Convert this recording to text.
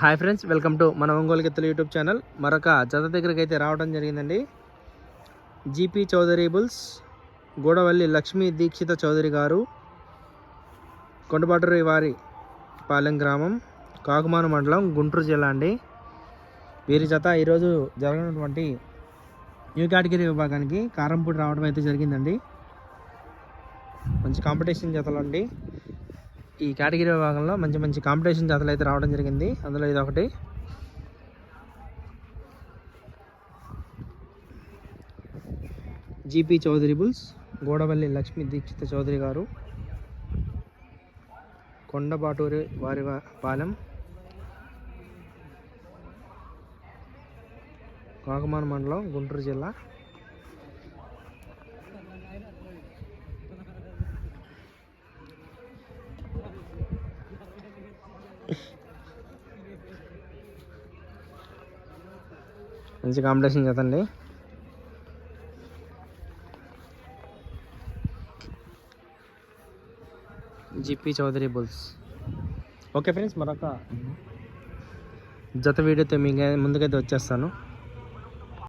Hi friends welcome to మన ఒంగోలు గిత్తలు YouTube channel. మరొక జత దగ్గరికి అయితే రావడం జరిగిందండి. జీపీ చౌదరి బుల్స్ గూడవల్లి లక్ష్మీ దీక్షిత చౌదరి గారు కొండబాటూరి వారి పాలెం గ్రామం కాకుమాను మండలం గుంటూరు జిల్లా అండి. వీరి జత ఈరోజు జరగనటువంటి న్యూ కేటగిరీ విభాగానికి కారంపూడి రావడం అయితే జరిగిందండి. మంచి కాంపిటీషన్ జతలు అండి ఈ కేటగిరీ విభాగంలో మంచి మంచి కాంపిటీషన్ జాతలు అయితే రావడం జరిగింది. అందులో ఇది ఒకటి. జీపీ చౌదరి బుల్స్ గోడవల్లి లక్ష్మీ దీక్షిత చౌదరి గారు కొండబాటూరి వారి పాలెం కాకమాన మండలం గుంటూరు జిల్లా. మంచి competition చేతండి GP Chowdary bulls. Okay friends మరొక జత వీడియోతో మీ ముందుకైతే వచ్చేస్తాను.